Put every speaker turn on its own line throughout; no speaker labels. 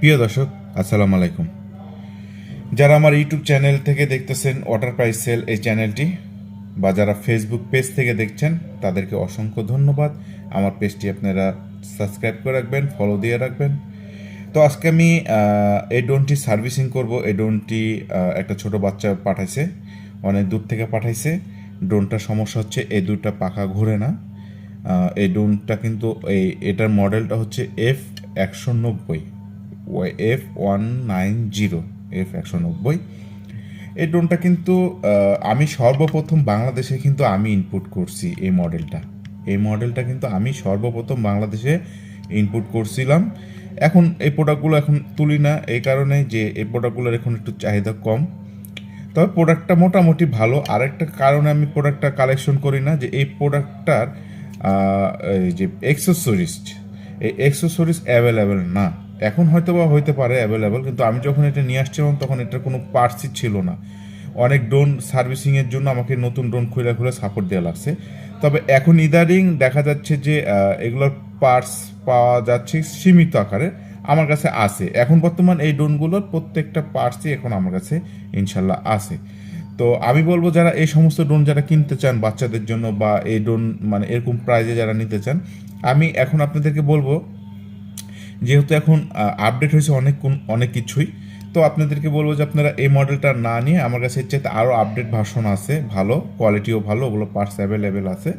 প্রিয় দর্শক, আসসালামু আলাইকুম। যারা আমার ইউটিউব চ্যানেল থেকে দেখতেছেন ওয়াটার প্রাইস সেল এই চ্যানেলটি বা যারা ফেসবুক পেজ থেকে দেখছেন, তাদেরকে অসংখ্য ধন্যবাদ। আমার পেজটি আপনারা সাবস্ক্রাইব করে রাখবেন ফলো দিয়ে রাখবেন। তো আজকে আমি এই ড্রোনটি সার্ভিসিং করব। এই ড্রোনটি একটা ছোট বাচ্চা পাঠাইছে, অনেক দূর থেকে পাঠাইছে। ড্রোনটার সমস্যা হচ্ছে এই দুটা পাখা ঘুরে না। এই ড্রোনটা কিন্তু এই, এটার মডেলটা হচ্ছে এফ একশো নব্বই। F one nine zero, F একশো নব্বই। এই ড্রোনটা কিন্তু আমি সর্বপ্রথম বাংলাদেশে কিন্তু আমি ইনপুট করছি এই মডেলটা এই মডেলটা কিন্তু আমি সর্বপ্রথম বাংলাদেশে ইনপুট করছিলাম। এখন এই প্রোডাক্টগুলো এখন তুলি না, এই কারণে যে এই প্রোডাক্টগুলোর এখন একটু চাহিদা কম। তবে প্রোডাক্টটা মোটামুটি ভালো। আরেকটা কারণে আমি প্রোডাক্টটা কালেকশন করি না, যে এই প্রোডাক্টটার যে এক্সেসরিজ এই এক্সেসরিজ অ্যাভেলেবেল না। এখন হয়তো বা হইতে পারে অ্যাভেলেবেল কিন্তু আমি যখন এটা নিয়ে আসছিলাম, তখন এটার কোনো পার্টসই ছিল না। অনেক ড্রোন সার্ভিসিংয়ের জন্য আমাকে নতুন ড্রোন খুলে খুলে সাপোর্ট দেওয়া লাগছে। তবে এখন ইদারিং দেখা যাচ্ছে যে এগুলোর পার্টস পাওয়া যাচ্ছে সীমিত আকারে, আমার কাছে আছে। এখন বর্তমান এই ড্রোনগুলোর প্রত্যেকটা পার্টসই এখন আমার কাছে ইনশাল্লাহ আছে। তো আমি বলব, যারা এই সমস্ত ড্রোন যারা কিনতে চান বাচ্চাদের জন্য বা এই ড্রোন মানে এরকম প্রাইজে যারা নিতে চান, আমি এখন আপনাদেরকে বলব যেহেতু এখন আপডেট হয়েছে অনেক অনেক কিছুই। তো আপনাদেরকে বলব যে আপনারা এই মডেলটা না নিয়ে আমার কাছে এর চাইতে আরও আপডেট ভার্সন আছে, ভালো কোয়ালিটিও ভালো, ওগুলো পার্টস অ্যাভেলেবেল আছে।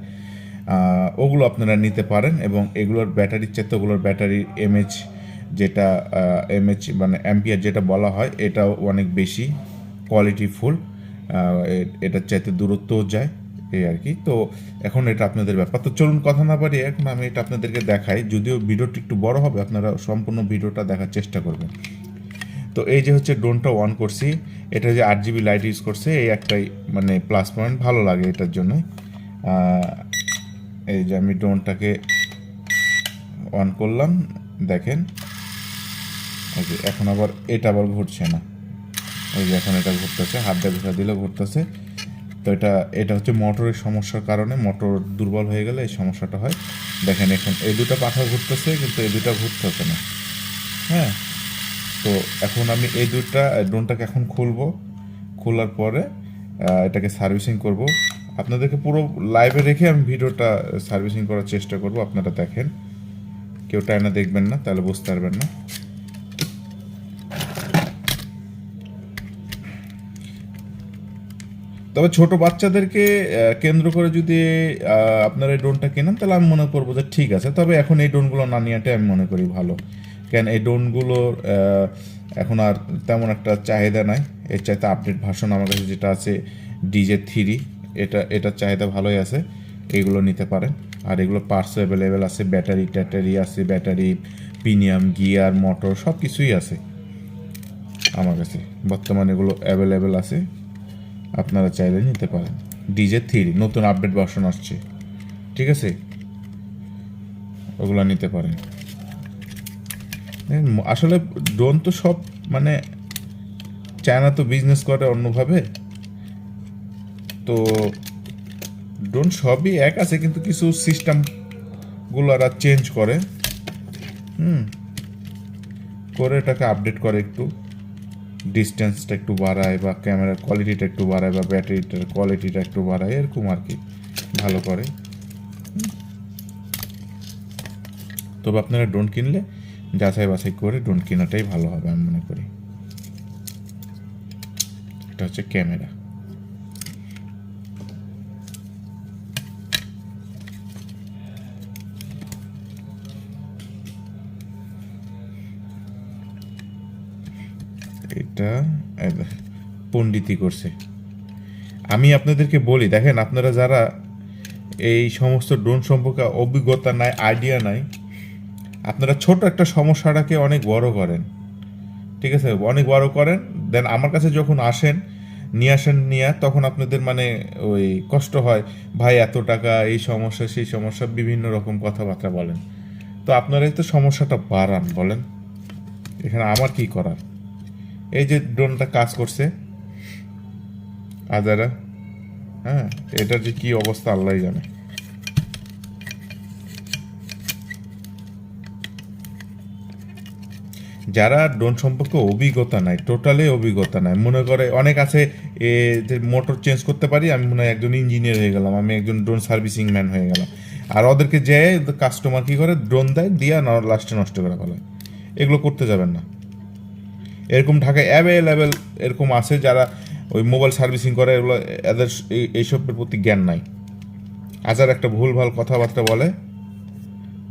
ওগুলো আপনারা নিতে পারেন এবং এগুলোর ব্যাটারির চাইতে ওগুলোর ব্যাটারির এমএচ যেটা এমএচ মানে অ্যাম্পিয়ার যেটা বলা হয়, এটাও অনেক বেশি কোয়ালিটিফুল এটার চাইতে দূরত্বও যায়। এই আর কি। তো এখন এটা আপনাদের ব্যাপার। তো চলুন কথা না পারি এখন আমি এটা আপনাদেরকে দেখাই। যদিও ভিডিওটি একটু বড় হবে, আপনারা সম্পূর্ণ ভিডিওটা দেখার চেষ্টা করবেন। তো এই যে হচ্ছে ড্রোনটা অন করছি, এটা যে আট জিবি লাইট ইউজ করছে, এই একটাই মানে প্লাস পয়েন্ট, ভালো লাগে এটার জন্য। এই যে আমি ড্রোনটাকে অন করলাম, দেখেন। এই যে এখন আবার এটা আবার ঘুরছে না। এই যে এখন এটা ঘুরতেছে, হাত দিয়ে ঘুরা দিলে ঘুরতেছে। তো এটা এটা হচ্ছে মোটরের সমস্যার কারণে মোটর দুর্বল হয়ে গেলে এই সমস্যাটা হয়। দেখেন এখন এই দুটো পাখা ঘুরতেছে, কিন্তু এই দুটো ঘুরতেছে না। হ্যাঁ? তো এখন আমি এই দুটা ড্রোনটাকে এখন খুলবো। খোলার পরে এটাকে সার্ভিসিং করব। আপনাদেরকে পুরো লাইভে রেখে আমি ভিডিওটা সার্ভিসিং করার চেষ্টা করব। আপনারা দেখেন। কেউ টাইনা দেখবেন না, তাহলে বুঝতে পারবেন না। তবে ছোট বাচ্চাদেরকে কেন্দ্র করে যদি আপনারা এই ড্রোনটা কেনেন, তাহলে আমি মনে করব যে ঠিক আছে। তবে এখন এই ড্রোনগুলো না নেওয়াটাই আমি মনে করি ভালো। কেন এই ড্রোনগুলোর এখন আর তেমন একটা চাহিদা নাই। এর চাইতে আপডেট ভার্সন আমার কাছে যেটা আছে, ডিজে থ্রি, এটা, এটার চাহিদা ভালোই আছে। এগুলো নিতে পারেন। আর এগুলো পার্টস অ্যাভেলেবেল আছে ব্যাটারি ট্যাটারি আছে ব্যাটারি প্রিমিয়াম গিয়ার মোটর সব কিছুই আছে। আমার কাছে। বর্তমানে এগুলো অ্যাভেলেবেল আছে। আপনারা চাইলে নিতে পারেন। ডিজে থ্রি, নতুন আপডেট ভার্সন আসছে। ঠিক আছে? ওগুলো নিতে পারেন। আসলে ড্রোন তো সব মানে চায়না তো বিজনেস করে অন্যভাবে। তো ড্রোন সবই এক আছে, কিন্তু কিছু সিস্টেমগুলো ওরা চেঞ্জ করে। হুম। করে এটাকে আপডেট করে একটু। ডিস্টেন্সটা একটু বাড়ায় বা ক্যামেরার কোয়ালিটিটা একটু বাড়ায় বা ব্যাটারিটার কোয়ালিটিটা একটু বাড়ায়, এরকম আর কি ভালো করে। তবে আপনারা ড্রোন কিনলে, যাচাই বাছাই করে ড্রোন কেনাটাই ভালো হবে, আমি মনে করি। এটা হচ্ছে ক্যামেরা এই পণ্ডিতি করছে। আমি আপনাদেরকে বলি, দেখেন আপনারা যারা এই সমস্ত ড্রোন সম্পর্কে অভিজ্ঞতা নাই আইডিয়া নাই, আপনারা ছোট একটা সমস্যাটাকে অনেক বড় করেন। ঠিক আছে? অনেক বড় করেন দেন আমার কাছে যখন আসেন, নিয়ে আসেন নিয়ে, তখন আপনাদের মানে ওই কষ্ট হয়, ভাই, এত টাকা, এই সমস্যা, সেই সমস্যা, বিভিন্ন রকম কথাবার্তা বলেন। তো আপনারাই তো সমস্যাটা বাড়ান, বলেন। এখানে আমার কি করার? এই যে ড্রোনটা কাজ করছে, আদারা হ্যাঁ এটার যে কি অবস্থা আল্লাহ জানে। যারা ড্রোন সম্পর্কে অভিজ্ঞতা নাই টোটালি অভিজ্ঞতা নাই, মনে করে অনেক আছে, এ, যে মোটর চেঞ্জ করতে পারি, আমি মনে হয় একজন ইঞ্জিনিয়ার হয়ে গেলাম, আমি একজন ড্রোন সার্ভিসিং ম্যান হয়ে গেলাম। আর ওদেরকে যে কাস্টমার কী করে ড্রোন দেয়, দিয়া লাস্টে নষ্ট করে ফেলে। এগুলো করতে যাবেন না। এরকম ঢাকায় অ্যাভেলেবেল এরকম আছে যারা ওই মোবাইল সার্ভিসিং করে, এগুলো এদের এইসবের প্রতি জ্ঞান নাই। আজার একটা ভুলভাল কথাবার্তা বলে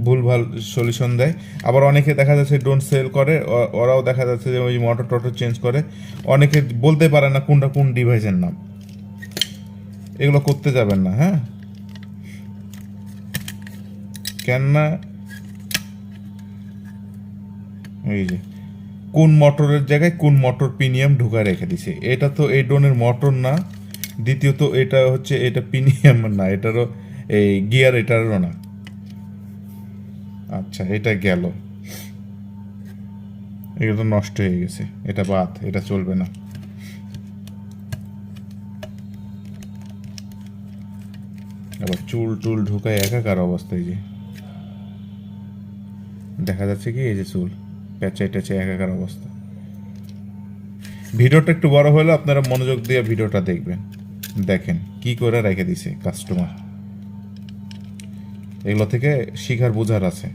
ভুলভাল সলিউশন দেয়। আবার অনেকে দেখা যাচ্ছে ডোন্ট সেল করে ওরাও দেখা যাচ্ছে যে ওই মোটর টটর চেঞ্জ করে। অনেকে বলতে পারে না কোনটা কোন ডিভাইসের নাম। এগুলো করতে যাবেন না হ্যাঁ? কেন না এই যে কোন মোটরের জায়গায় কোন মোটর প্রিমিয়াম ঢুকা রেখে দিছে? এটা তো এই ড্রোনের মোটর না। দ্বিতীয়ত এটা হচ্ছে, এটা প্রিমিয়াম না, এটারও এই গিয়ার এটারও না। আচ্ছা এটা গেল। এটা তো নষ্ট হয়ে গেছে। এটা বাদ, এটা চলবে না। আবার চুল টুল ঢুকায় একাকার অবস্থায় যে। দেখা যাচ্ছে কি এই যে চুল? প্যাচাই ট্যাচাই একাকার অবস্থা। ভিডিওটা একটু বড় হলে, আপনারা মনোযোগ দিয়ে ভিডিওটা দেখবেন। দেখেন, কি করে রেখে দিছে কাস্টমার এগুলো থেকে শিখার বোঝার আছে।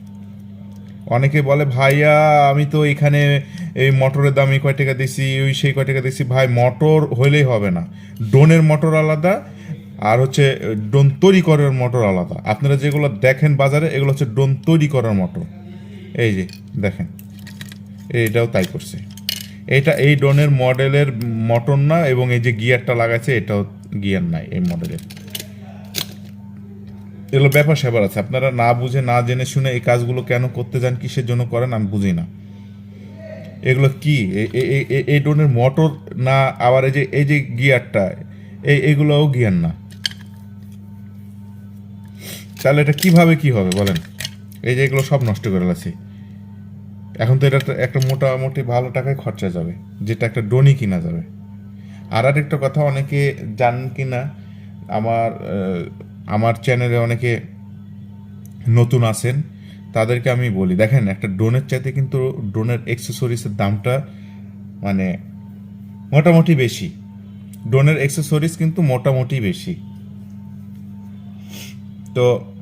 অনেকে বলে, ভাইয়া, আমি তো এখানে এই মোটরের দাম এই কয় টাকা দিছি, ওই সেই কয় টাকা দিছি। ভাই, মোটর হইলেই হবে না। ড্রোনের মোটর আলাদা, আর হচ্ছে ড্রোন তৈরি করার মোটর আলাদা। আপনারা যেগুলো দেখেন বাজারে, এগুলো হচ্ছে ড্রোন তৈরি করার মোটর। এই যে, দেখেন। এইটাও তাই করছে। এটা এই ড্রোনের মডেলের মোটর না, এবং এই যে গিয়ারটা লাগাইছে, এটাও গিয়ার নাই এই মডেলের। এগুলো ব্যাপার স্যাপার আছে। আপনারা না বুঝে, না জেনে শুনে এই কাজগুলো কেন করতে যান, কিসের জন্য করেন, আমি বুঝি না। এগুলো কি? এই ড্রোনের মোটর না, আবার এই যে এই যে গিয়ারটা এই এগুলোও গিয়ার না। তাহলে এটা কীভাবে কি হবে, বলেন? এই যে এগুলো সব নষ্ট করে লাগছে এখন তো এটা একটা- একটা মোটামুটি ভালো টাকায় খরচা যাবে, যেটা একটা ডোনি কিনা যাবে। আর আরেকটা কথা, অনেকে জানেন কি না আমার আমার চ্যানেলে অনেকে নতুন আছেন, তাদেরকে আমি বলি, দেখেন, একটা ড্রোনের চাইতে কিন্তু ড্রোনের এক্সেসরিজের দামটা মানে মোটামুটি বেশি। ড্রোনের এক্সেসরিজ কিন্তু মোটামুটি বেশি। তো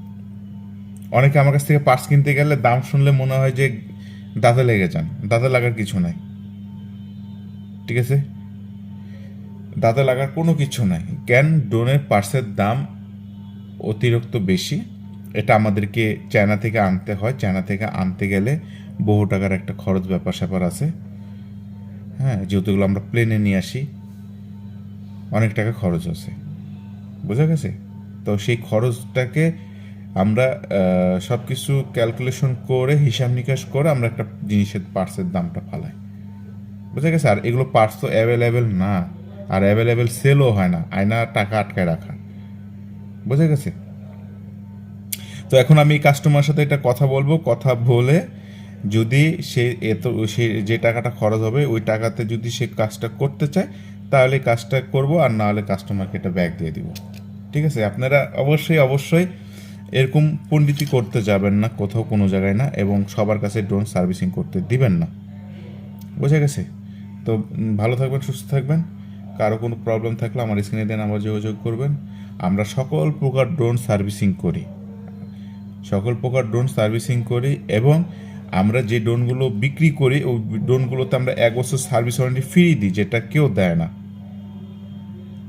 অনেকে আমার কাছ থেকে পার্স কিনতে গেলে দাম শুনলে মনে হয় যে দাঁতে লেগে যান। দাঁতে লাগার কিছু নাই। ঠিক আছে? দাঁতে লাগার কোনো কিছু নাই। ক্যান ড্রোনের পার্সের দাম অতিরিক্ত বেশি। এটা আমাদেরকে চায়না থেকে আনতে হয়। চায়না থেকে আনতে গেলে বহু টাকার একটা খরচ ব্যাপার স্যাপার আছে। হ্যাঁ যেহেতু এগুলো আমরা প্লেনে নিয়ে আসি, অনেক টাকা খরচ আছে। বোঝা গেছে? তো সেই খরচটাকে আমরা সব কিছু ক্যালকুলেশন করে, হিসাব নিকাশ করে আমরা একটা জিনিসের পার্টসের দামটা ফালাই। বুঝা গেছে? আর এগুলো পার্টস তো অ্যাভেলেবেল না। আর অ্যাভেলেবেল সেলও হয় না। আয়না টাকা আটকায় রাখা। বোঝা গেছে? তো এখন আমি কাস্টমার সাথে এটা কথা বলব। কথা বলে যদি সে এত, সে যে টাকাটা খরচ হবে, ওই টাকাতে যদি সে কাজটা করতে চায়, তাহলে কাজটা করব। আর না হলে কাস্টমারকে এটা ব্যাগ দিয়ে দিব। ঠিক আছে? আপনারা অবশ্যই অবশ্যই এরকম পণ্ডিতি করতে যাবেন না, কোথাও কোনো জায়গায় না, এবং সবার কাছে ড্রোন সার্ভিসিং করতে দিবেন না। বোঝা গেছে? তো ভালো থাকবেন, সুস্থ থাকবেন। কারও কোনো প্রবলেম থাকলে আমার স্ক্রিনে দেন, আমার যোগাযোগ করবেন। আমরা সকল প্রকার ড্রোন সার্ভিসিং করি। সকল প্রকার ড্রোন সার্ভিসিং করি এবং আমরা যে ড্রোনগুলো বিক্রি করি, ওই ড্রোনগুলোতে আমরা এক বছর সার্ভিস ওয়ারেন্টি ফ্রি দিই, যেটা কেউ দেয় না।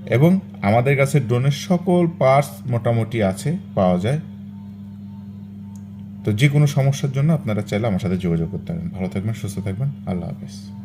এবং আমাদের কাছে ড্রোনের সকল পার্টস মোটামুটি আছে, পাওয়া যায়। তো যে কোনো সমস্যার জন্য আপনারা চাইলে আমার সাথে যোগাযোগ করতে পারেন। ভালো থাকবেন, সুস্থ থাকবেন। আল্লাহ হাফেজ।